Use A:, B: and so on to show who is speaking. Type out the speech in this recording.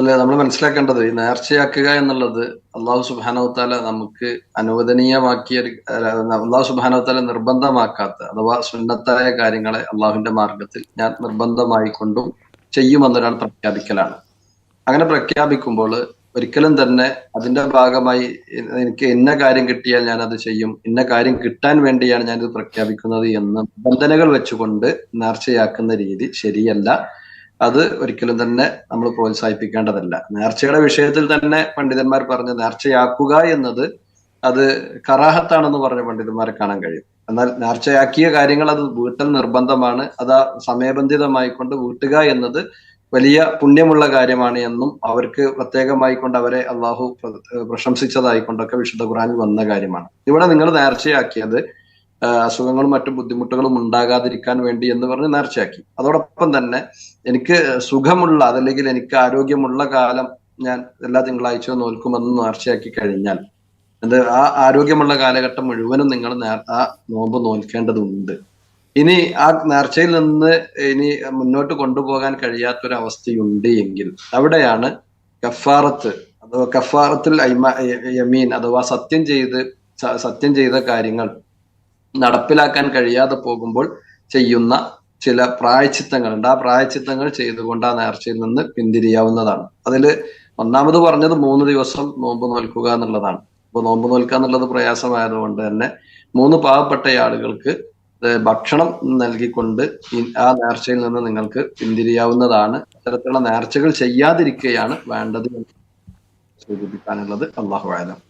A: അതല്ലേ നമ്മൾ മനസ്സിലാക്കേണ്ടത്? ഈ നേർച്ചയാക്കുക എന്നുള്ളത് അള്ളാഹു സുബാനവത്താല നമുക്ക് അനുവദനീയമാക്കിയ അള്ളാഹു സുബാനവത്താല നിർബന്ധമാക്കാത്ത അഥവാ സുന്നത്തായ കാര്യങ്ങളെ അള്ളാഹുവിന്റെ മാർഗത്തിൽ ഞാൻ നിർബന്ധമായി കൊണ്ടും ചെയ്യുമെന്നൊരാൾ പ്രഖ്യാപിക്കലാണ്. അങ്ങനെ പ്രഖ്യാപിക്കുമ്പോൾ ഒരിക്കലും തന്നെ അതിന്റെ ഭാഗമായി എനിക്ക് ഇന്ന കാര്യം കിട്ടിയാൽ ഞാൻ അത് ചെയ്യും ഇന്ന കാര്യം കിട്ടാൻ വേണ്ടിയാണ് ഞാൻ ഇത് പ്രഖ്യാപിക്കുന്നത് എന്ന് നിബന്ധനകൾ വെച്ചുകൊണ്ട് നേർച്ചയാക്കുന്ന രീതി ശരിയല്ല. അത് ഒരിക്കലും തന്നെ നമ്മൾ പ്രോത്സാഹിപ്പിക്കേണ്ടതല്ല. നേർച്ചയുടെ വിഷയത്തിൽ തന്നെ പണ്ഡിതന്മാർ പറഞ്ഞു നേർച്ചയാക്കുക എന്നത് അത് കറാഹത്താണെന്ന് പറഞ്ഞ പണ്ഡിതന്മാരെ കാണാൻ കഴിയും. എന്നാൽ നേർച്ചയാക്കിയ കാര്യങ്ങൾ അത് വീട്ടൽ നിർബന്ധമാണ്. അത് ആ സമയബന്ധിതമായി കൊണ്ട് വീട്ടുക എന്നത് വലിയ പുണ്യമുള്ള കാര്യമാണ് എന്നും അവർക്ക് പ്രത്യേകമായി കൊണ്ട് അവരെ അള്ളാഹു പ്രശംസിച്ചതായിക്കൊണ്ടൊക്കെ പ്രശംസിച്ചതായി കൊണ്ടൊക്കെ വിശുദ്ധ ഖുറാനിൽ വന്ന കാര്യമാണ്. ഇവിടെ നിങ്ങൾ നേർച്ചയാക്കിയത് അസുഖങ്ങളും മറ്റു ബുദ്ധിമുട്ടുകളും ഉണ്ടാകാതിരിക്കാൻ വേണ്ടി എന്ന് പറഞ്ഞ് നേർച്ചയാക്കി. അതോടൊപ്പം തന്നെ എനിക്ക് സുഖമുള്ള അതല്ലെങ്കിൽ എനിക്ക് ആരോഗ്യമുള്ള കാലം ഞാൻ എല്ലാ തിങ്കളാഴ്ചയും നോൽക്കുമെന്ന് നേർച്ചയാക്കി കഴിഞ്ഞാൽ അത് ആ ആരോഗ്യമുള്ള കാലഘട്ടം മുഴുവനും നിങ്ങൾ ആ നോമ്പ് നോൽക്കേണ്ടതുണ്ട്. ഇനി ആ നേർച്ചയിൽ നിന്ന് ഇനി മുന്നോട്ട് കൊണ്ടുപോകാൻ കഴിയാത്തൊരു അവസ്ഥയുണ്ട് എങ്കിൽ അവിടെയാണ് കഫാറത്ത് അഥവാ കഫാറത്തിൽ യമീൻ അഥവാ സത്യം ചെയ്ത് സത്യം ചെയ്ത കാര്യങ്ങൾ നടപ്പിലാക്കാൻ കഴിയാതെ പോകുമ്പോൾ ചെയ്യുന്ന ചില പ്രായച്ചിത്തങ്ങളുണ്ട്. ആ പ്രായച്ചിത്തങ്ങൾ ചെയ്തുകൊണ്ട് ആ നേർച്ചയിൽ നിന്ന് പിന്തിരിയാവുന്നതാണ്. അതിൽ ഒന്നാമത് പറഞ്ഞത് മൂന്ന് ദിവസം നോമ്പ് നോൽക്കുക എന്നുള്ളതാണ്. അപ്പോൾ നോമ്പ് നോൽക്കുക എന്നുള്ളത് പ്രയാസമായതുകൊണ്ട് തന്നെ മൂന്ന് പാവപ്പെട്ട ആളുകൾക്ക് ഭക്ഷണം നൽകിക്കൊണ്ട് ആ നേർച്ചയിൽ നിന്ന് നിങ്ങൾക്ക് പിന്തിരിയാവുന്നതാണ്. അത്തരത്തിലുള്ള നേർച്ചകൾ ചെയ്യാതിരിക്കുകയാണ് വേണ്ടത് സൂചിപ്പിക്കാനുള്ളത്. അള്ളാഹു ആലം